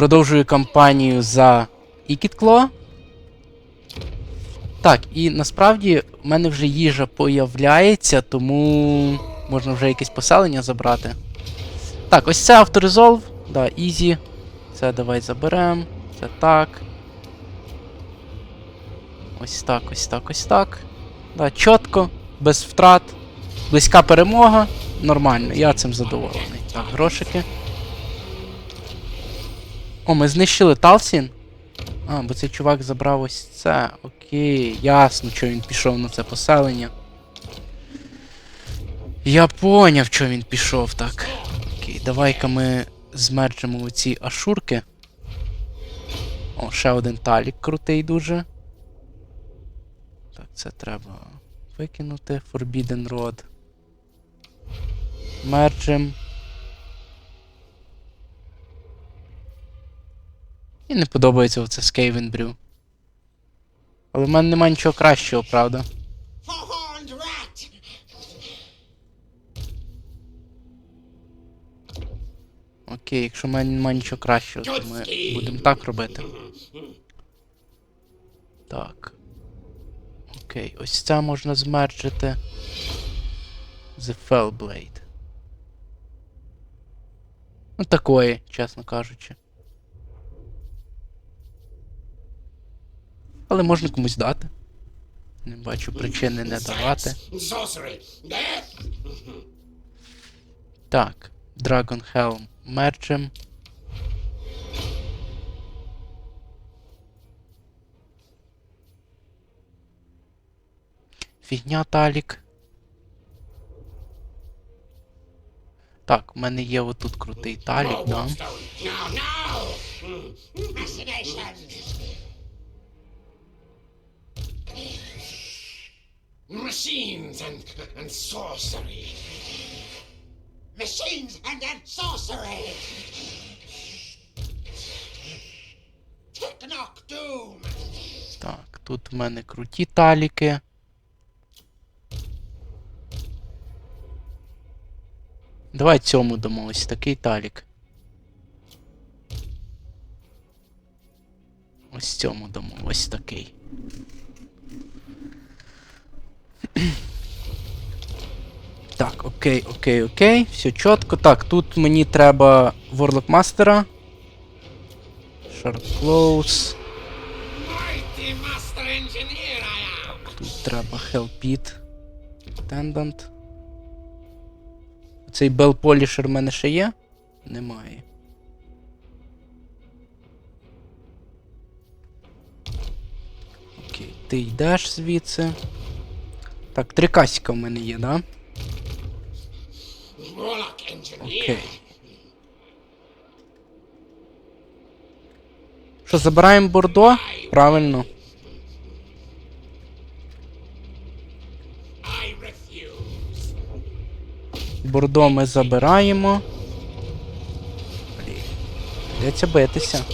Продовжую кампанію за Ікіткло. Так, і насправді в мене вже їжа появляється, тому можна вже якесь поселення забрати. Так, ось це авторизолв. Да, ізі. Це давай заберемо. Це так. Ось так, ось так, ось так. Да, чітко, без втрат. Близька перемога. Нормально, я цим задоволений. Так, грошики. О, ми знищили Талсін. А, бо цей чувак забрав ось це. Окей, ясно, що він пішов на це поселення. Я поняв, що він пішов так. Окей, давай-ка ми змерджимо оці ашурки. О, ще один талік крутий дуже. Так, це треба викинути. Forbidden Road. Мерджим. І не подобається оце Skaven Brew. Але в мене немає нічого кращого, правда? Окей, якщо в мене немає нічого кращого, то ми будемо так робити. Так. Окей, ось це можна змерджити. The Fellblade. Ну такої, чесно кажучи. Але можна комусь дати. Не бачу причини не давати. Так, Dragon Helm мерчем. Фігня талік. Так, у мене є отут крутий талік, да. Machines and, and sorcery. Machines and, and sorcery! Так, тут в мене круті таліки. Давай цьому дамо ось такий талік. Ось цьому дамо ось такий. Так, окей, окей, окей. Все чітко. Так, тут мені треба Warlock Мастера. Sharp Close. Тут треба Hellpit. Attendant. Цей Bell Polisher в мене ще є? Немає. Окей, ти йдеш звідси. Так, три касіка в мене є, да? Окей. Що, забираємо Бордо? Правильно. Бордо ми забираємо. Придеться битися.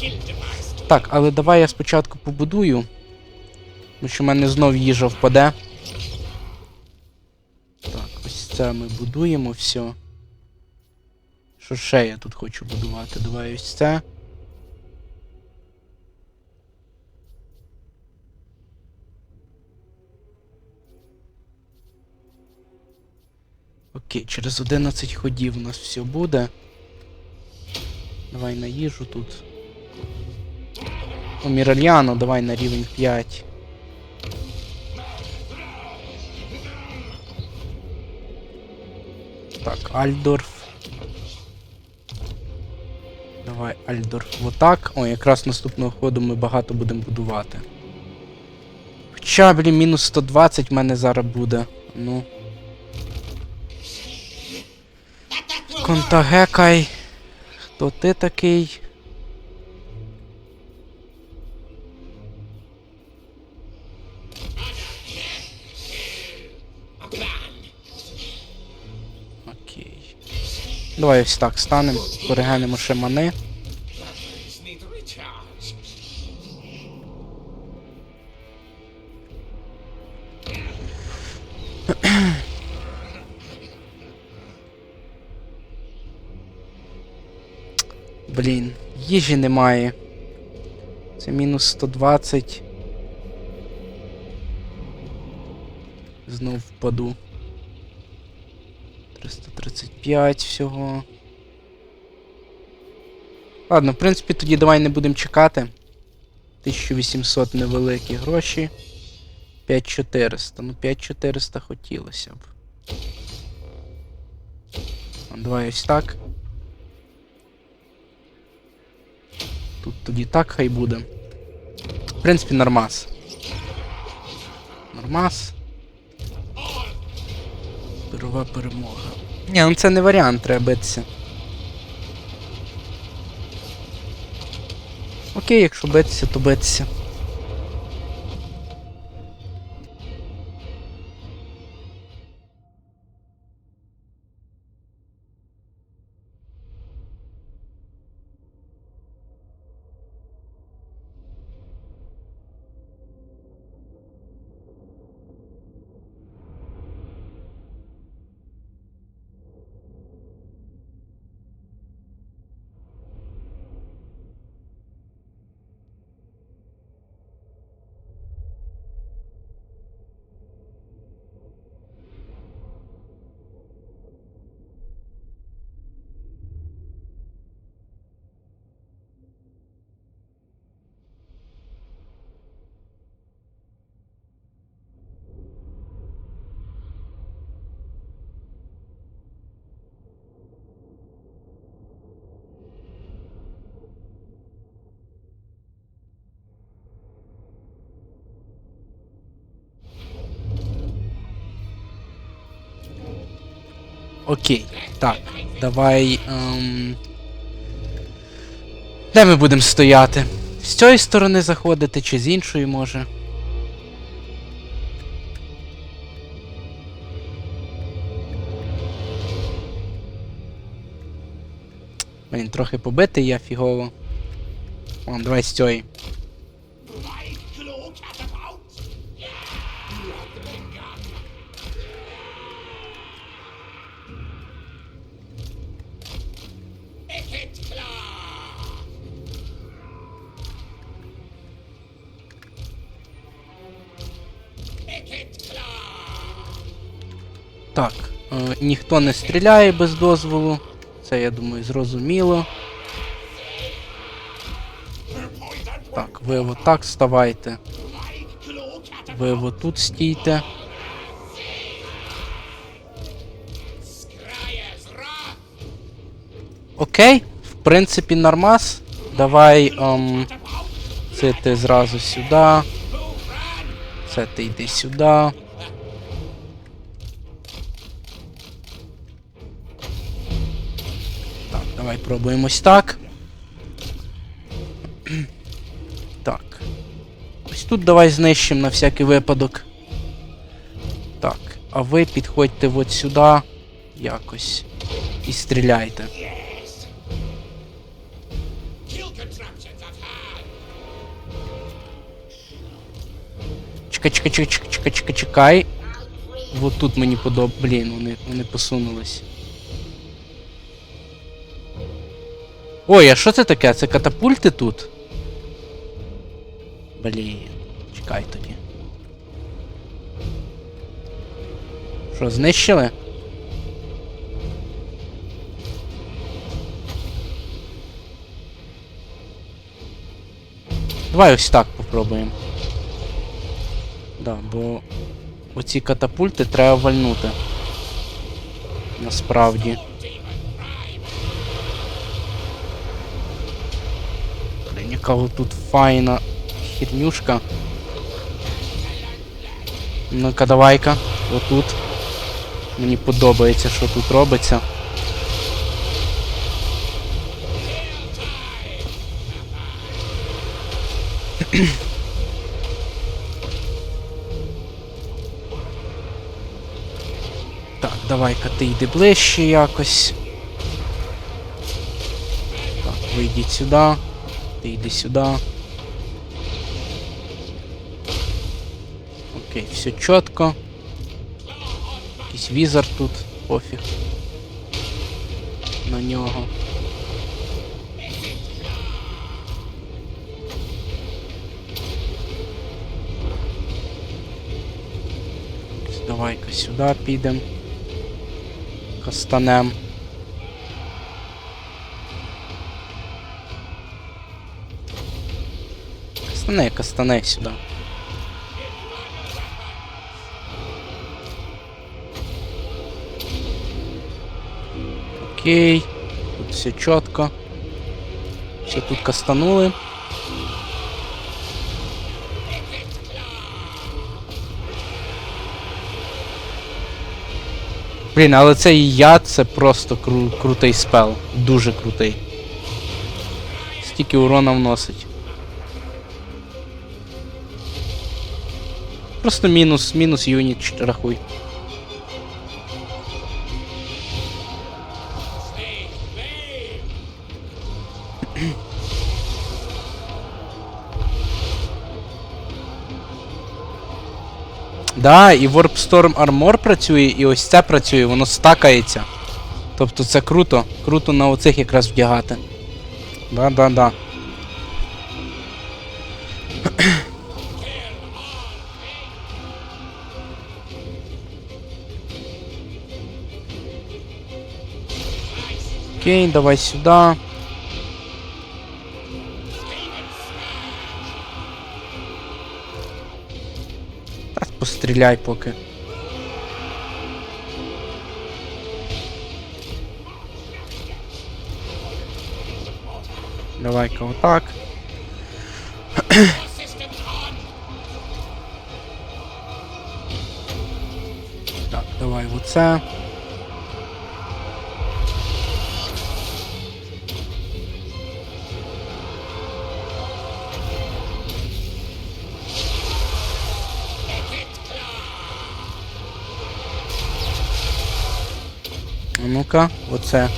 Так, але давай я спочатку побудую. Тому що в мене знов їжа впаде. Це ми будуємо все. Що ще я тут хочу будувати? Давай ось це. Окей, через 11 ходів у нас все буде. Давай на їжу тут. О, Міральяно, давай на рівень 5. Так, Альдорф. Давай, Альдорф. Отак. О, якраз наступного ходу ми багато будемо будувати. Хоча, блін, мінус 120 в мене зараз буде. Ну. Контагекай. Хто ти такий? Окей. Давай ось так станемо, переглянемо ще мани. Блін, їжі немає. Це мінус 120. Знов впаду. 335 всього. Ладно, в принципі, тоді давай не будемо чекати. 1800 невеликі гроші. 5400. Ну, 5400 хотілося б. А, Давай ось так. Тут тоді так хай буде. В принципі, нормас. Нормас. Пирова перемога. Ні, ну це не варіант, треба битися. Окей, якщо битися, то битися. Окей. Так, давай. Ем... Де ми будемо стояти? З цієї сторони заходити чи з іншої може? Блін, трохи побитий я фігово. Ладно, давай з цієї. Ніхто не стріляє без дозволу. Це, я думаю, зрозуміло. Так, ви отак ставайте. light glow catapult! Ви отут стійте. Окей, в принципі, нормас. Давай, ем, це ти зразу сюди. Це ти йди сюди. Пробуємо ось так. Так. Ось тут давай знищимо на всякий випадок. Так, а ви підходьте от сюди якось. І стріляйте. Чекай, чекай, чекай, чекай, чекай, чекай. Вот тут мені подоб... Блін, вони, вони посунулись. Ой, а що це таке? Це катапульти тут? Блін, чекай тоді. Що, знищили? Давай ось так попробуємо. Да, бо оці катапульти треба вальнути. Насправді. Блін, тут файна хернюшка. Ну-ка, давай-ка, отут. Мені подобається, що тут робиться. Так, давай-ка ти йди ближче якось. Так, ви йдіть сюди. Ти йди сюди. Окей, все чітко. Якийсь визор тут, пофиг На нього. Давай-ка сюди підемо. Кастанем. Кастане, кастане сюди. Окей. Тут все чітко. Все тут кастанули. Блін, але цей яд це просто кру крутий спел. Дуже крутий. Стільки урона вносить. Просто мінус, мінус юніт рахуй. Да, і Warp Storm Armor працює, і ось це працює, воно стакається. Тобто це круто. Круто на оцих якраз вдягати. Да-да-да. Окей, давай сюда. Та постріляй поки. Давай-ка. Systems on. Так, давай оце. Ну-ка, оце.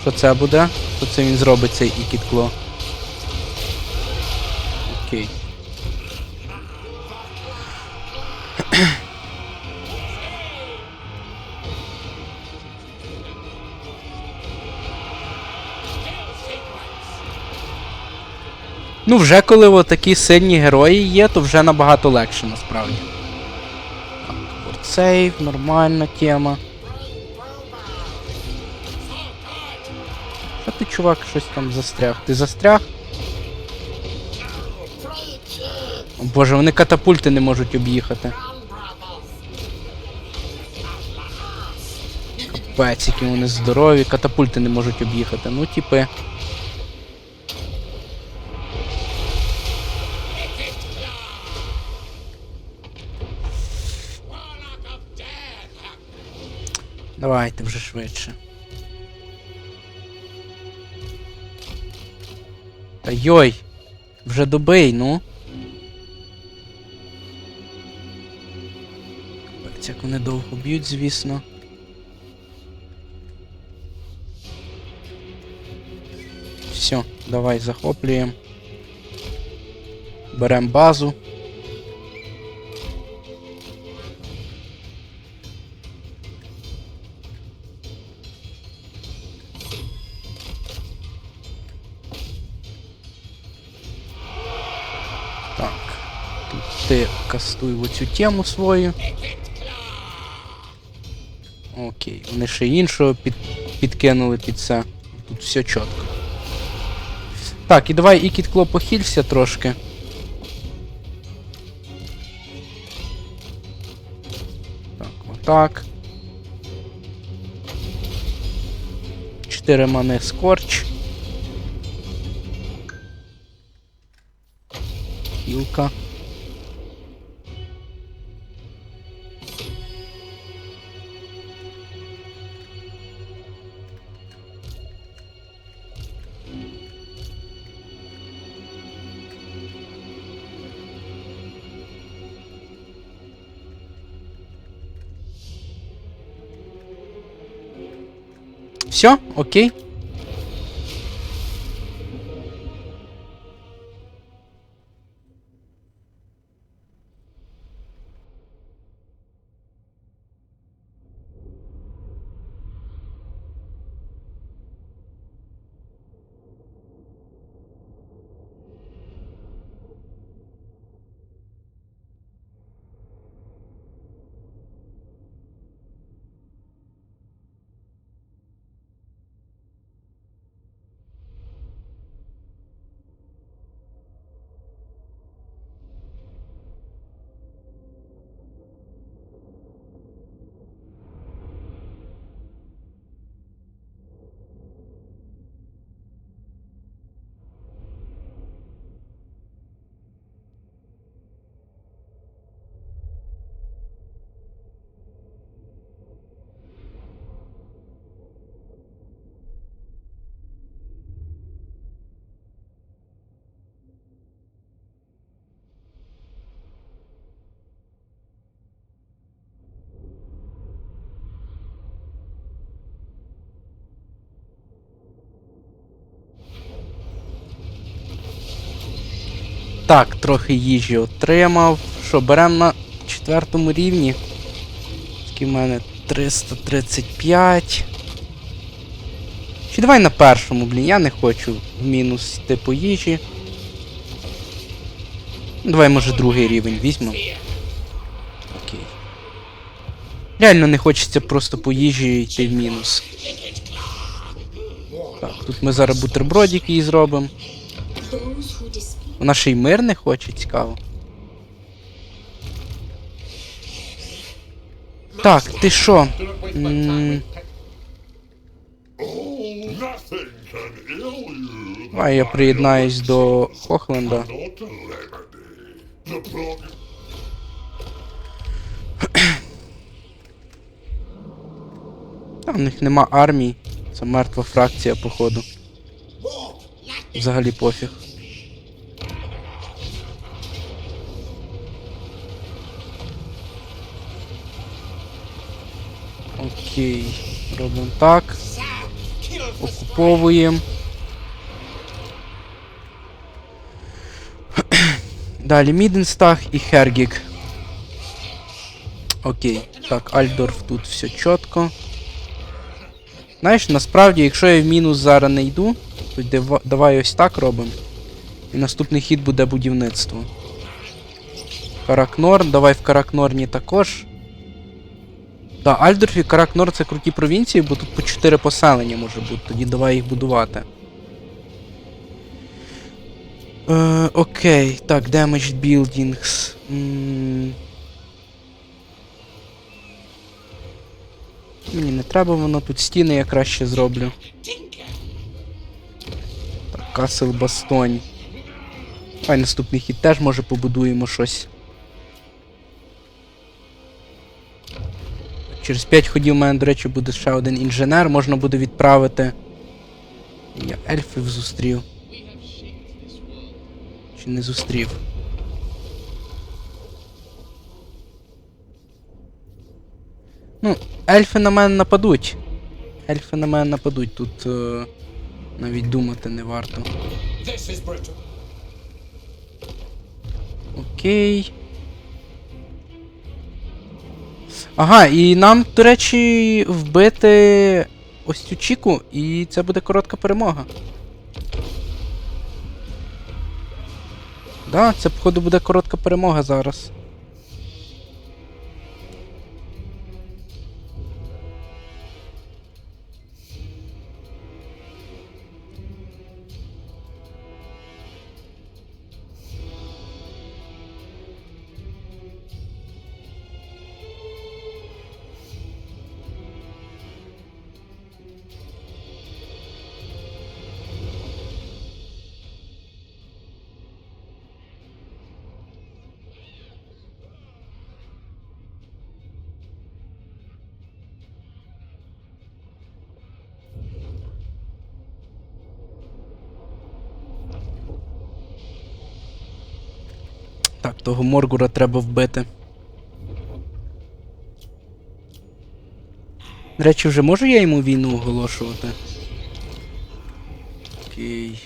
Що це буде? Що це він зробить цей ікіткло? Окей. Ну, вже коли от такі сильні герої є, то вже набагато легше насправді. Так, форсейв, нормальна тема. Ти, чувак, щось там застряг? Ти застряг? Боже, вони катапульти не можуть об'їхати. Капець, які вони здорові, катапульти не можуть об'їхати. Ну, типи. Давайте вже швидше. Та йой! Вже добий, ну. Як вони довго б'ють, звісно. Все, давай захоплюємо. Беремо базу. Кастуй в оцю тему свою. Окей. Вони ще іншого під, підкинули під це. Тут все чітко. Так, і давай і кіткло похилься трошки. Так, отак. Чотири мани скорч. Хілка. Все, окей. Так, трохи їжі отримав. Що, беремо на четвертому рівні. Скільки в мене 335. Чи давай на першому, блін, я не хочу в мінус йти по їжі. Ну, Давай, може, другий рівень візьмемо. Окей. Реально не хочеться просто по їжі йти в мінус. Так, тут ми зараз бутербродики і зробимо. Вона ще й мир не хоче, цікаво. Так, ти що? Давай я приєднаюсь до Хохленда. Там в них нема армії. Це мертва фракція, походу. Взагалі пофіг. Окей. Робимо так. Окуповуємо. Далі Міденстах і Хергік. Окей. Так, Альдорф тут все чітко. Знаєш, насправді, якщо я в мінус зараз не йду, то давай ось так робимо. І наступний хід буде будівництво. Каракнор, давай в Каракнорні також. Да, Альдорф і Каракнор це круті провінції, бо тут по 4 поселення може бути, тоді давай їх будувати. Е, окей, так, Damaged Buildings. М, Мені не треба воно, тут стіни я краще зроблю. Так, Касл Бастонь. Хай наступний хід теж може побудуємо щось. Через 5 ходів у мене, до речі, буде ще один інженер, можна буде відправити. Я ельфів зустрів. Чи не зустрів? Ну, ельфи на мене нападуть. Ельфи на мене нападуть, тут е, навіть думати не варто. Окей. Ага, і нам, до речі, вбити ось цю чіку, і це буде коротка перемога. Да, це, походу, буде коротка перемога зараз. Того Моргура треба вбити. До речі, вже можу я йому війну оголошувати? Окей.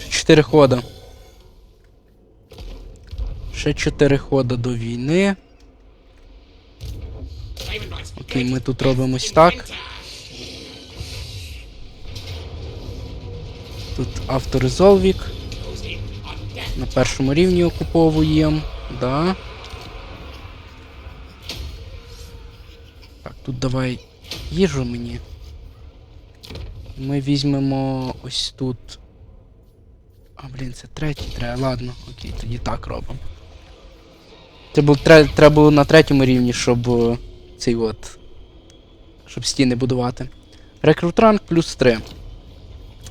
Ще чотири хода. Ще чотири хода до війни. Окей, ми тут робимо ось так. Тут авторезолвік. На першому рівні окуповуємо. Да. Так, тут давай їжу мені. Ми візьмемо ось тут. А, блін, це третій треба. Ладно, окей, тоді так робимо. Це було, треба було на третьому рівні, щоб е, цей от. Щоб стіни будувати. Рекрутранк плюс 3.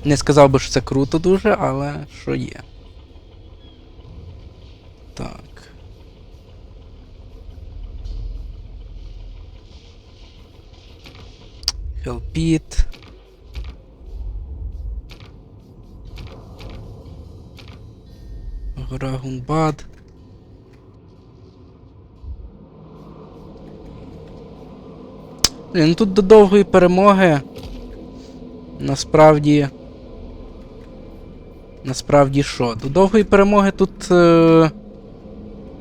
Не сказав би, що це круто дуже, але що є. Так. Хелпіт. Гора Гунбад. Блін, ну тут до довгої перемоги. Насправді. Насправді що? До довгої перемоги тут. Е...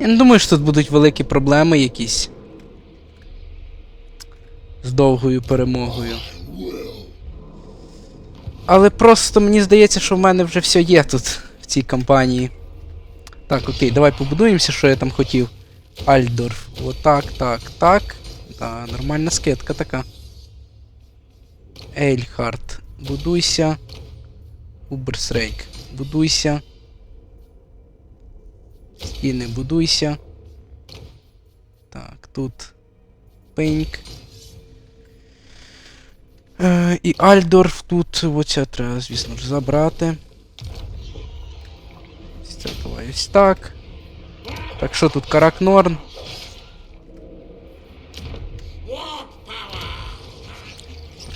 Я не думаю, що тут будуть великі проблеми якісь. З довгою перемогою. Але просто мені здається, що в мене вже все є тут, в цій кампанії. Так, окей, давай побудуємося, що я там хотів. Альдорф. Отак, так, так. Да, нормальна скидка така. Ельхард. Будуйся. Уберсрейк. Будуйся. Стіни, будуйся. Так, тут. Пеньк. Е, і Альдорф тут. Оця треба, звісно ж, забрати. Це давай ось так. Так, що тут Каракнорн?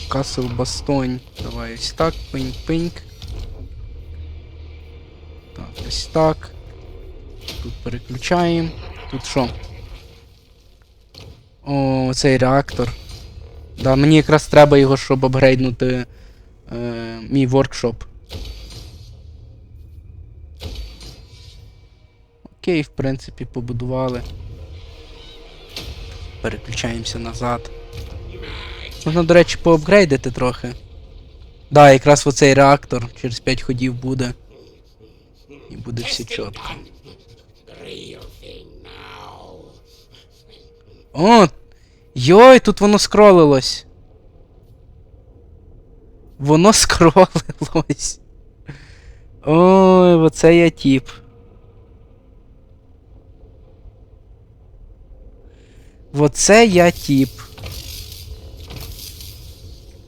Касл Бастонь. Давай ось так. Пиньк-пиньк. Так, ось так. Тут переключаємо. Тут що? О, цей реактор. Да, мені якраз треба його, щоб апгрейднути е, мій воркшоп. Окей, в принципі, побудували. Переключаємося назад. Можна, до речі, поапгрейдити трохи. Да, якраз оцей реактор через 5 ходів буде. І буде все чітко. О! Йой, тут воно скролилось. Воно скролилось. Ой, оце я тіп. Оце я тіп.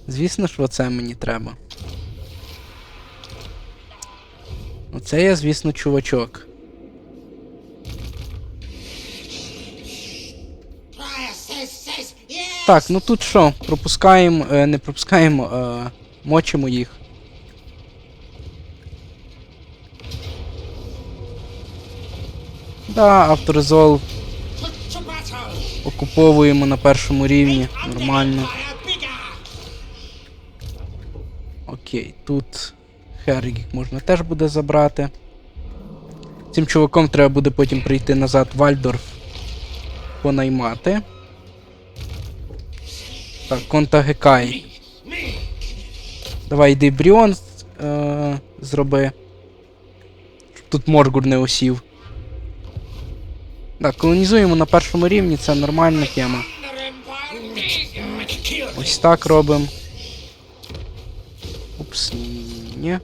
Звісно ж, оце мені треба. Оце я, звісно, чувачок. Так, ну тут що? Пропускаємо, е, не пропускаємо, е, мочимо їх. Да, авторизол окуповуємо на першому рівні. Нормально. Окей, тут Хергік можна теж буде забрати. Цим чуваком треба буде потім прийти назад Вальдорф. Понаймати. Так, Конта Гекай. Давай йди Бріон е, зроби. Щоб тут Моргур не осів. Так, колонізуємо на першому рівні, це нормальна тема. Ось так робимо. Упс, ні.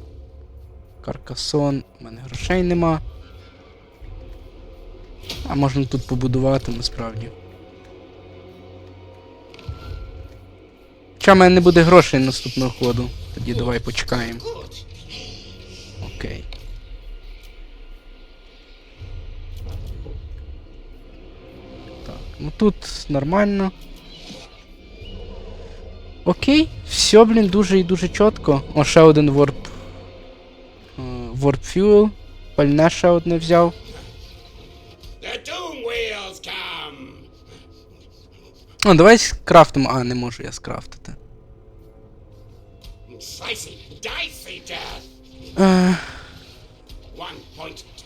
Каркасон, у мене грошей нема. А можна тут побудувати насправді. Хоча в мене не буде грошей наступного ходу. Тоді давай почекаємо. Окей. Так, ну тут нормально. Окей, все, блін, дуже і дуже чітко. О, ще один ворп. е, Ворп Fuel. Пальне ще одне взяв. О, давай скрафтимо. А, не можу я скрафтити. Е,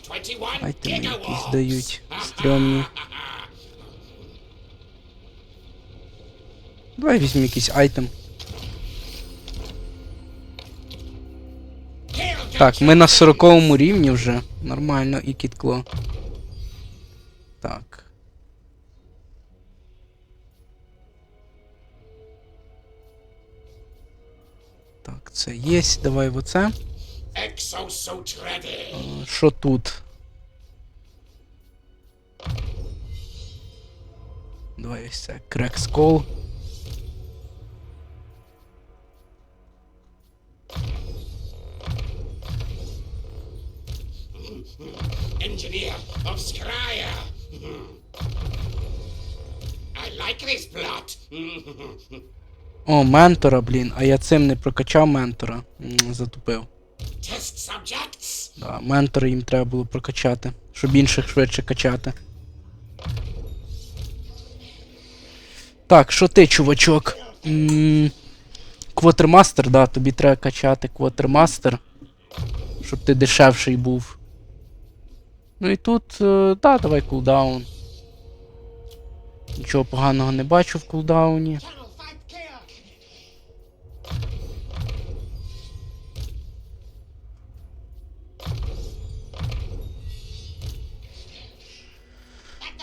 1.21 айтеми якісь дають. Стрьомні. Давай візьмемо якийсь айтем. Так, ми на 40 рівні вже. Нормально, і кіткло. Так, це є. Давай в оце. Що тут? Давай ось це. Крекскол. Engineer of Skria. I like this plot. О, ментора, блін, а я цим не прокачав ментора. Затупив. Да, ментора їм треба було прокачати, щоб інших швидше качати. Так, що ти, чувачок? Квотермастер, да, тобі треба качати квотермастер. щоб ти дешевший був. Ну і тут, е, та, давай кулдаун. Нічого поганого не бачу в кулдауні.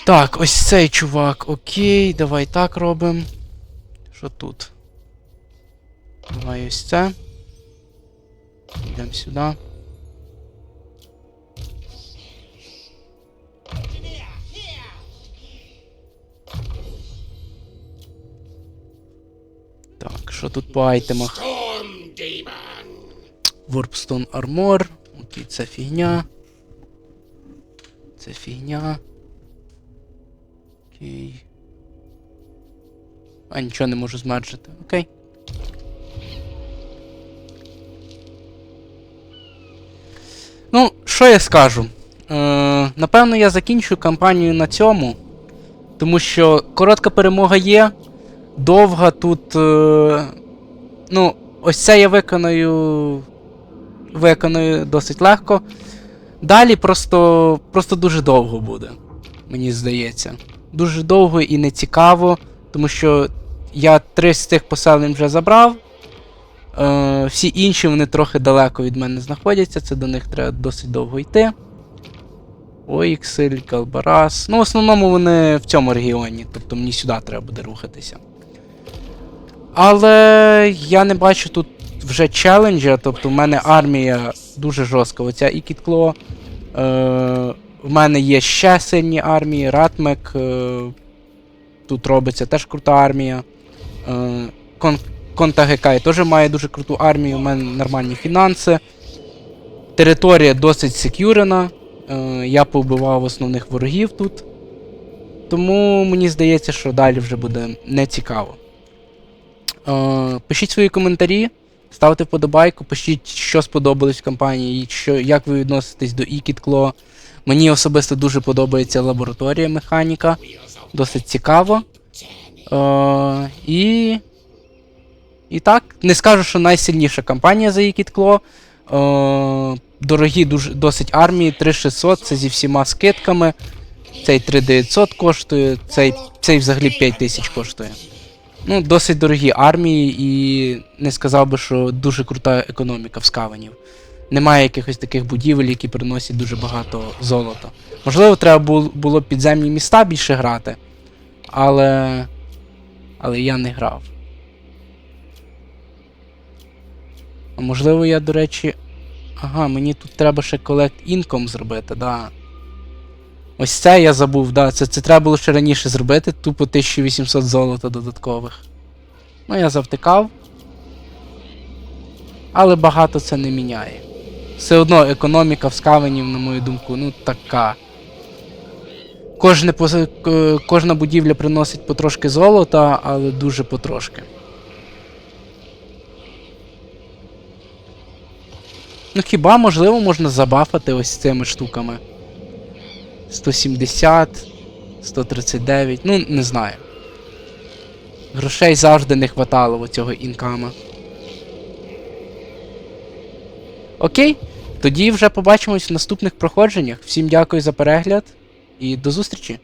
Так, ось цей чувак. Окей, давай так робимо. Що тут? Давай ось це. Йдемо сюди. Так, що тут по айтемах? Warpstone Armor. Окей, це фігня. Це фігня. Окей. А, нічого не можу змерджити. Окей. Ну, що я скажу? Е, напевно, я закінчу кампанію на цьому. Тому що коротка перемога є. Довга тут. Е, ну, ось це я виконую. Виконую досить легко. Далі просто, просто дуже довго буде, мені здається. Дуже довго і не цікаво, тому що я три з цих поселень вже забрав. Е, всі інші вони трохи далеко від мене знаходяться, це до них треба досить довго йти. Оіксель, Калбарас. Ну, в основному вони в цьому регіоні, тобто мені сюди треба буде рухатися. Але я не бачу тут вже челенджа, тобто в мене армія дуже жорстка. Оця Ікіткло. Е, в мене є ще сильні армії, Ратмек. Е, тут робиться теж крута армія. Е, Кон, Конта Гекай теж має дуже круту армію, у мене нормальні фінанси. Територія досить секюрена. Е, я повбивав основних ворогів тут. Тому мені здається, що далі вже буде не цікаво. Е, пишіть свої коментарі, ставте вподобайку, пишіть, що сподобалось в кампанії, що, як ви відноситесь до Ікіткло. Мені особисто дуже подобається лабораторія механіка. Досить цікаво. Е, і. І так, не скажу, що найсильніша кампанія за Ікіткло. Е, дорогі дуже, досить армії, 3600, це зі всіма скидками. Цей 3900 коштує, цей, цей взагалі 5000 коштує. Ну, досить дорогі армії, і не сказав би, що дуже крута економіка в скаванів. Немає якихось таких будівель, які приносять дуже багато золота. Можливо, треба було підземні міста більше грати, але. Але я не грав. А можливо, я, до речі. Ага, мені тут треба ще Collect Income зробити, да. Ось це я забув, да. Це, це треба було ще раніше зробити, тупо 1800 золота додаткових. Ну, я завтикав. Але багато це не міняє. Все одно економіка в скавенів, на мою думку, ну така. Кожне, кожна будівля приносить потрошки золота, але дуже потрошки. Ну хіба можливо можна забафати ось цими штуками? 170, 139, ну не знаю. Грошей завжди не хватало у цього інкама. Окей, тоді вже побачимось в наступних проходженнях. Всім дякую за перегляд і до зустрічі!